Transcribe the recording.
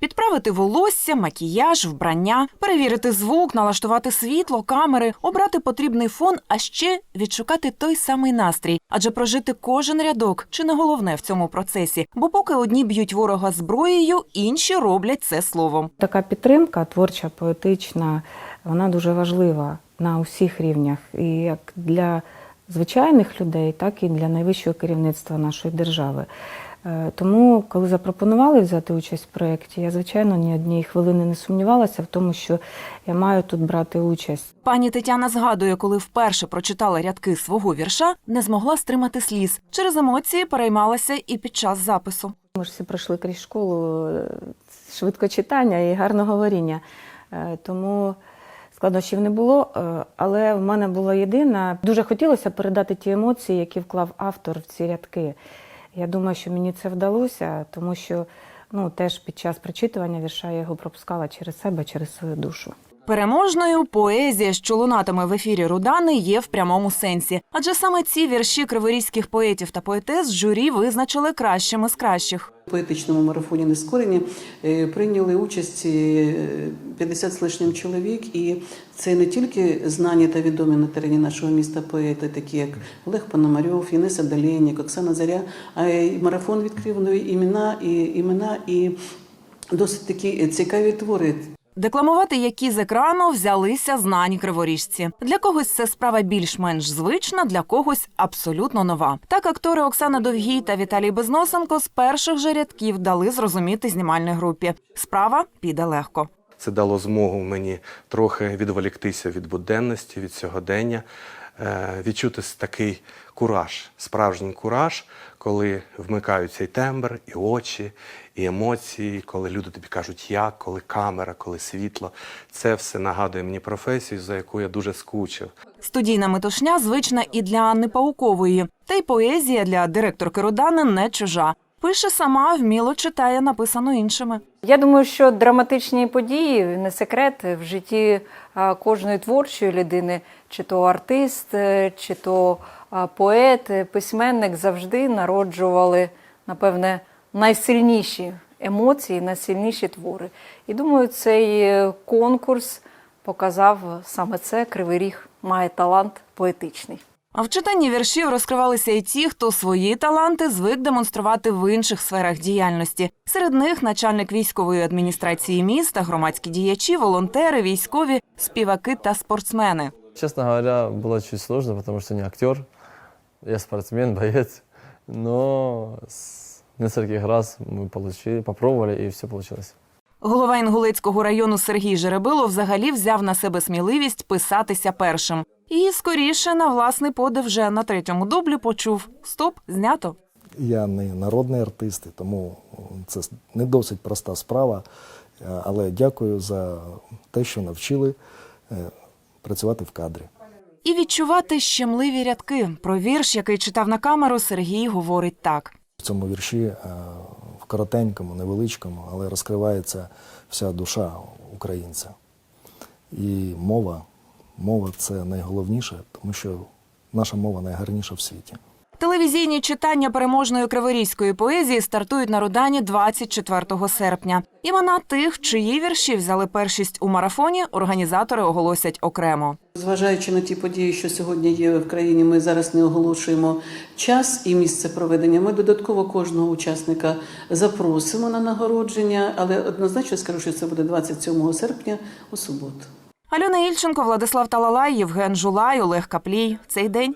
Підправити волосся, макіяж, вбрання, перевірити звук, налаштувати світло, камери, обрати потрібний фон, а ще відшукати той самий настрій, адже прожити кожен рядок чи не головне в цьому процесі. Бо поки одні б'ють ворога зброєю, інші роблять це словом. Така підтримка творча, поетична, вона дуже важлива на усіх рівнях, і як для звичайних людей, так і для найвищого керівництва нашої держави. Е, Тому, коли запропонували взяти участь в проєкті, я, звичайно, ні однієї хвилини не сумнівалася в тому, що я маю тут брати участь. Пані Тетяна згадує, коли вперше прочитала рядки свого вірша, не змогла стримати сліз. Через емоції переймалася і під час запису. Ми ж всі пройшли крізь школу е, швидкочитання і гарного говоріння. Е, Тому складнощів не було, але в мене була єдина. Дуже хотілося передати ті емоції, які вклав автор в ці рядки. Я думаю, що мені це вдалося, тому що ну, теж під час прочитування вірша я його пропускала через себе, через свою душу. Переможною поезія, що лунатиме в ефірі Рудани, є в прямому сенсі. Адже саме ці вірші криворізьких поетів та поетес журі визначили кращими з кращих. В поетичному марафоні нескорені е, прийняли участь е, 50 з лишнім чоловік, і це не тільки знані та відомі на терені нашого міста поети, такі як Олег Пономарьов, Інеса Далєнік, Оксана Заря. А й марафон відкрив нові імена і імена і досить такі цікаві твори. Декламувати які з екрану взялися знані криворіжці. Для когось це справа більш-менш звична, для когось абсолютно нова. Так актори Оксана Довгій та Віталій Безносенко з перших же рядків дали зрозуміти знімальній групі. Справа піде легко. Це дало змогу мені трохи відволіктися від буденності, від сьогодення, відчути такий кураж, справжній кураж, коли вмикаються і тембр, і очі, і емоції, коли люди тобі кажуть як, коли камера, коли світло. Це все нагадує мені професію, за яку я дуже скучив. Студійна метушня звична і для Анни Паукової. Та й поезія для директорки Рудани не чужа. Пише сама, вміло читає написано іншими. Я думаю, що драматичні події не секрет в житті кожної творчої людини, чи то артист, е, чи то поет, е, письменник завжди народжували, напевне, найсильніші емоції, найсильніші твори. І думаю, цей е, конкурс показав саме це. Кривий ріг має талант поетичний. А в читанні віршів розкривалися і ті, хто свої таланти звик демонструвати в інших сферах діяльності. Серед них начальник військової адміністрації міста, громадські діячі, волонтери, військові, співаки та спортсмени. Честно говоря, было чуть сложно, потому что не актер. Я спортсмен, боец. Но с нескольких раз мы получили, попробовали, и все получилось. Голова Інгулецького району Сергій Жеребило взагалі взяв на себе сміливість писатися першим. І скоріше на власний подив вже на третьому дублі почув стоп, знято. Я не народний артист, тому це не досить проста справа. Е, Але дякую за те, що навчили е, працювати в кадрі. І відчувати щемливі рядки. Про вірш, який читав на камеру, Сергій говорить так. В цьому вірші е, в коротенькому, невеличкому, але розкривається вся душа українця. І мова, мова це найголовніше, тому що наша мова найгарніша в світі. Телевізійні читання переможної криворізької поезії стартують на Рудані 24 серпня. Імена тих, чиї вірші взяли першість у марафоні, організатори оголосять окремо. Зважаючи на ті події, що сьогодні є в країні, ми зараз не оголошуємо час і місце проведення. Ми додатково кожного учасника запросимо на нагородження, але однозначно скажу, що це буде 27 серпня у суботу. Альона Ільченко, Владислав Талалай, Євген Жулай, Олег Каплій. Цей день